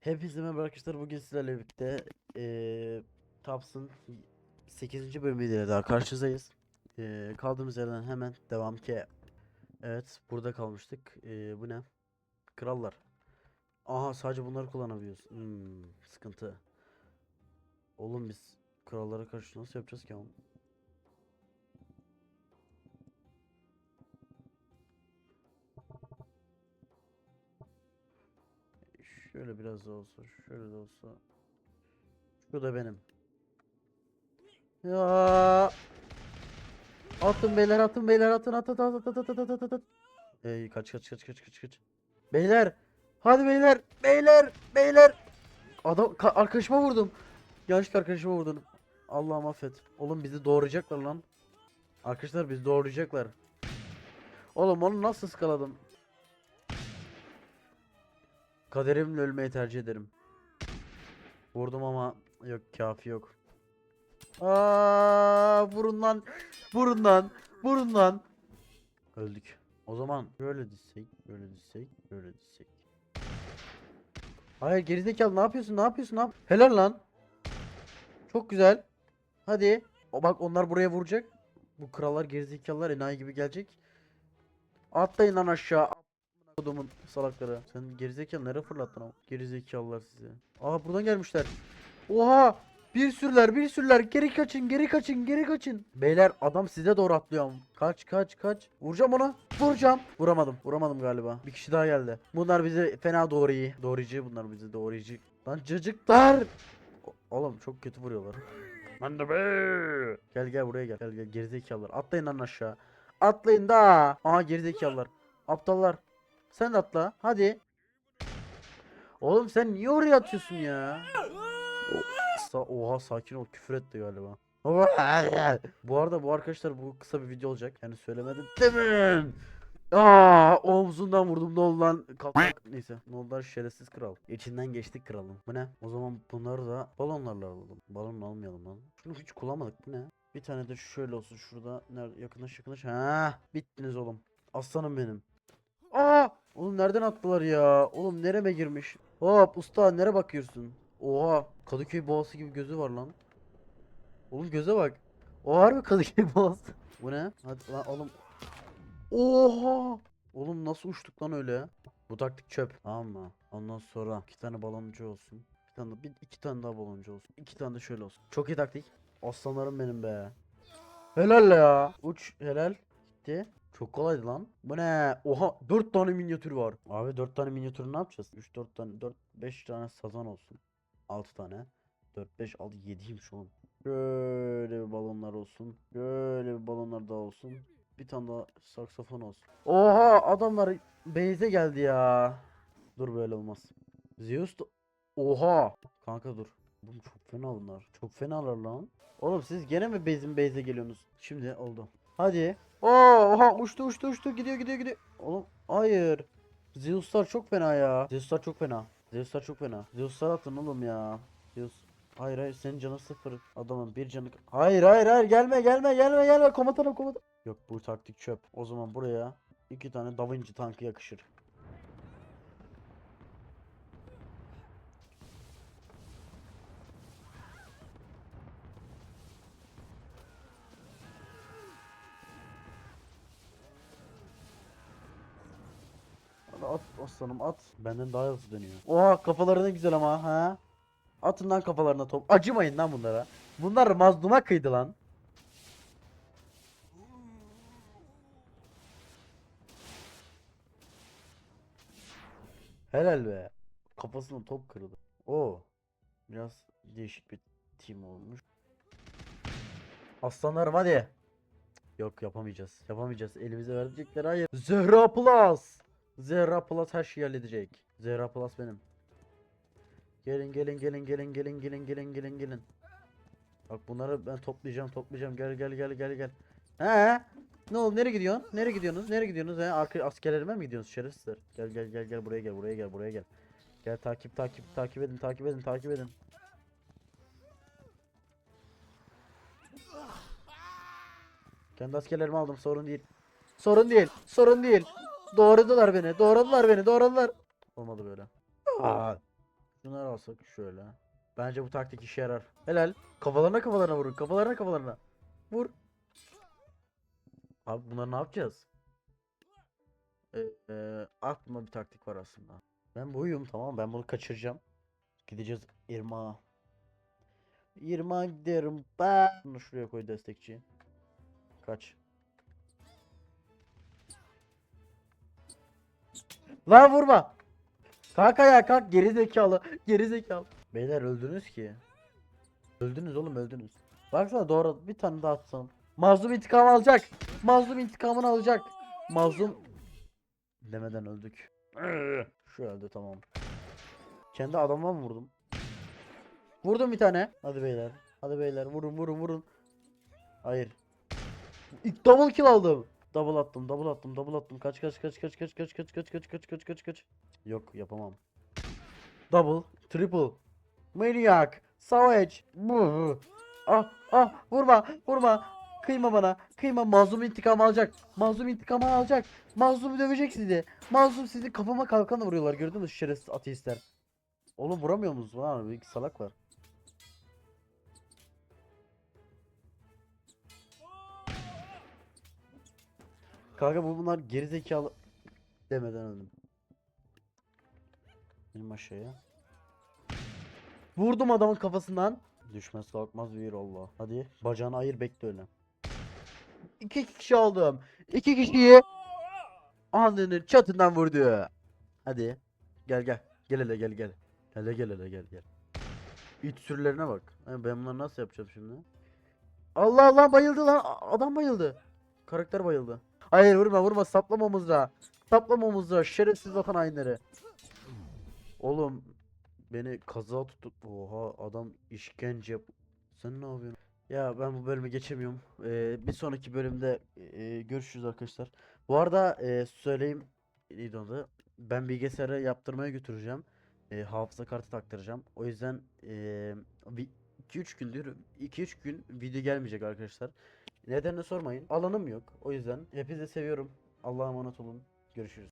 Hepinize merhaba arkadaşlar. Bugün sizlerle birlikte eee Taps'ın 8. bölümüyle daha karşınızdayız. Eee kaldığımız yerden hemen devam ki. Evet, burada kalmıştık. Eee, bu ne? Krallar. Aha, sadece bunları kullanabiliyoruz. Hmm, sıkıntı. Oğlum biz krallara karşı nasıl yapacağız ki? ama? Şöyle biraz da olsa, şöyle de olsa. Şu da benim. Ya. Atın beyler, atın beyler, atın, atın, atın, atın, atın, atın, atın, atın. Ey kaç kaç kaç kaç kaç kaç. Beyler, hadi beyler, beyler, beyler. Adam ka- arkadaşıma vurdum. Yanlışlıkla arkadaşıma vurdum. Allah'ım affet. Oğlum bizi doğrayacaklar lan. Arkadaşlar bizi doğrayacaklar. Oğlum onu nasıl ıskaladım? Kaderimle ölmeyi tercih ederim. Vurdum ama yok kafi yok. Aa, lan. Vurun lan. Öldük. O zaman böyle dizsek, böyle dizsek, böyle dizsek. Hayır gerizekalı ne yapıyorsun? Ne yapıyorsun? Ne yap Helal lan. Çok güzel. Hadi. O bak onlar buraya vuracak. Bu krallar gerizekalılar enayi gibi gelecek. Atlayın lan aşağı. Kodumun salakları. Sen gerizekalı nereye fırlattın ama? Gerizekalılar sizi. Aa buradan gelmişler. Oha! Bir sürüler, bir sürüler. Geri kaçın, geri kaçın, geri kaçın. Beyler adam size doğru atlıyor. Kaç, kaç, kaç. Vuracağım ona. Vuracağım. Vuramadım. Vuramadım galiba. Bir kişi daha geldi. Bunlar bizi fena doğrayı. Doğrayıcı bunlar bizi doğrayıcı. Lan cacıklar. Oğlum çok kötü vuruyorlar. Ben de be. Gel gel buraya gel. Gel gel gerizekalılar. Atlayın lan aşağı. Atlayın da. Aha gerizekalılar. Aptallar. Sen de atla. Hadi. Oğlum sen niye oraya atıyorsun ya? Sa- Oha sakin ol küfür etti galiba. Bu arada bu arkadaşlar bu kısa bir video olacak. Yani söylemedim. Demin. Aa, omzundan vurdum ne oldu lan? Kalk. Neyse ne oldu lan şerefsiz kral. İçinden geçtik kralın. Bu ne? O zaman bunları da balonlarla alalım. Balonla almayalım lan. Şunu hiç kullanmadık bu ne? Bir tane de şöyle olsun şurada. Nerede yakınlaş yakınlaş. Ha, bittiniz oğlum. Aslanım benim. Aa! Oğlum nereden attılar ya? Oğlum nereme girmiş? Hop usta nere bakıyorsun? Oha Kadıköy boğası gibi gözü var lan. Oğlum göze bak. O harbi Kadıköy boğası. Bu ne? Hadi lan oğlum. Oha! Oğlum nasıl uçtuk lan öyle? Bu taktik çöp. Tamam mı? Ondan sonra iki tane baloncu olsun. Bir tane bir iki tane daha baloncu olsun. İki tane de şöyle olsun. Çok iyi taktik. Aslanlarım benim be. Helal ya. Uç helal. Gitti. Çok kolaydı lan. Bu ne? Oha 4 tane minyatür var. Abi 4 tane minyatür ne yapacağız? 3 4 tane 4 5 tane sazan olsun. 6 tane. 4 5 6 7'ymiş oğlum. Şöyle bir balonlar olsun. Şöyle bir balonlar daha olsun. Bir tane daha saksafon olsun. Oha adamlar base'e geldi ya. Dur böyle olmaz. Zeus da... Oha. Kanka dur. Oğlum çok fena bunlar. Çok fenalar lan. Oğlum siz gene mi base'in base'e geliyorsunuz? Şimdi oldu. Hadi. Oo, oha uçtu uçtu uçtu gidiyor gidiyor gidiyor. Oğlum hayır. Zeus'lar çok fena ya. Zeus'lar çok fena. Zeus'lar çok fena. Zeus'lar atın oğlum ya. Zeus. Hayır hayır senin canın sıfır. Adamın bir canı. Hayır hayır hayır gelme gelme gelme gelme komutanım komutanım. Yok bu taktik çöp. O zaman buraya iki tane Da Vinci tankı yakışır. At aslanım at. Benden daha hızlı dönüyor. Oha kafaları ne güzel ama ha. Atın lan kafalarına top. Acımayın lan bunlara. Bunlar mazluma kıydı lan. Helal be. Kafasına top kırıldı. Oo. Biraz değişik bir team olmuş. Aslanlarım hadi. Yok yapamayacağız. Yapamayacağız. Elimize verecekler. Hayır. Zehra Plus. Zehra Plus her şeyi halledecek. Zehra Plus benim. Gelin gelin gelin gelin gelin gelin gelin gelin gelin. Bak bunları ben toplayacağım toplayacağım. Gel gel gel gel gel. He? Ne oldu? Nereye gidiyorsun? Nereye gidiyorsunuz? Nereye gidiyorsunuz? He? Arka askerlerime mi gidiyorsunuz şerefsizler? Gel gel gel gel buraya gel buraya gel buraya gel. Gel takip takip takip edin takip edin takip edin. Kendi askerlerimi aldım sorun değil. Sorun değil. Sorun değil. Doğradılar beni. Doğradılar beni. Doğradılar. Olmadı böyle. Aa. Şunları alsak şöyle. Bence bu taktik işe yarar. Helal. Kafalarına kafalarına vurun. Kafalarına kafalarına. Vur. Abi bunları ne yapacağız? Ee, e, aklıma bir taktik var aslında. Ben buyum tamam ben bunu kaçıracağım. Gideceğiz Irmağa. Irmağa giderim ben. Bunu şuraya koy destekçi. Kaç. Lan vurma. Kalk ayağa kalk geri zekalı. Geri zekalı. Beyler öldünüz ki. Öldünüz oğlum öldünüz. Baksana doğru bir tane daha atsam. Mazlum intikam alacak. Mazlum intikamını alacak. Mazlum demeden öldük. Şu öldü tamam. Kendi adamıma mı vurdum? Vurdum bir tane. Hadi beyler. Hadi beyler vurun vurun vurun. Hayır. İlk double kill aldım. Double attım, double attım, double attım. Kaç kaç kaç kaç kaç kaç kaç kaç kaç kaç kaç kaç kaç. Yok yapamam. Double, triple. Maniac, Savage. Ah ah vurma vurma. Kıyma bana. Kıyma mazlum intikam alacak. Mazlum intikam alacak. Mazlum dövecek sizi. Mazlum sizi kafama kalkanla vuruyorlar. Gördün mü şerefsiz ateistler? Oğlum vuramıyor musunuz lan? Bir salaklar. Kanka bu bunlar gerizekalı demeden öldüm. Benim aşağıya. Vurdum adamın kafasından. Düşmez kalkmaz bir Allah. Hadi bacağını ayır bekle öyle. İki kişi aldım. İki kişiyi alnının çatından vurdu. Hadi. Gel gel. Gel hele gel gel. Hele gel hele gel gel. İç sürülerine bak. Ben bunları nasıl yapacağım şimdi? Allah Allah bayıldı lan. Adam bayıldı. Karakter bayıldı. Hayır vurma vurma saplama omuzla. Saplama omuzla şerefsiz vatan hainleri. Oğlum beni kaza tutup oha adam işkence Sen ne yapıyorsun? Ya ben bu bölümü geçemiyorum. Ee, bir sonraki bölümde e, görüşürüz arkadaşlar. Bu arada e, söyleyeyim onu? Ben bilgisayarı yaptırmaya götüreceğim. E, hafıza kartı taktıracağım. O yüzden e, 2-3 gündür 2-3 gün video gelmeyecek arkadaşlar. Nedenini sormayın. Alanım yok. O yüzden hepinizi seviyorum. Allah'a emanet olun. Görüşürüz.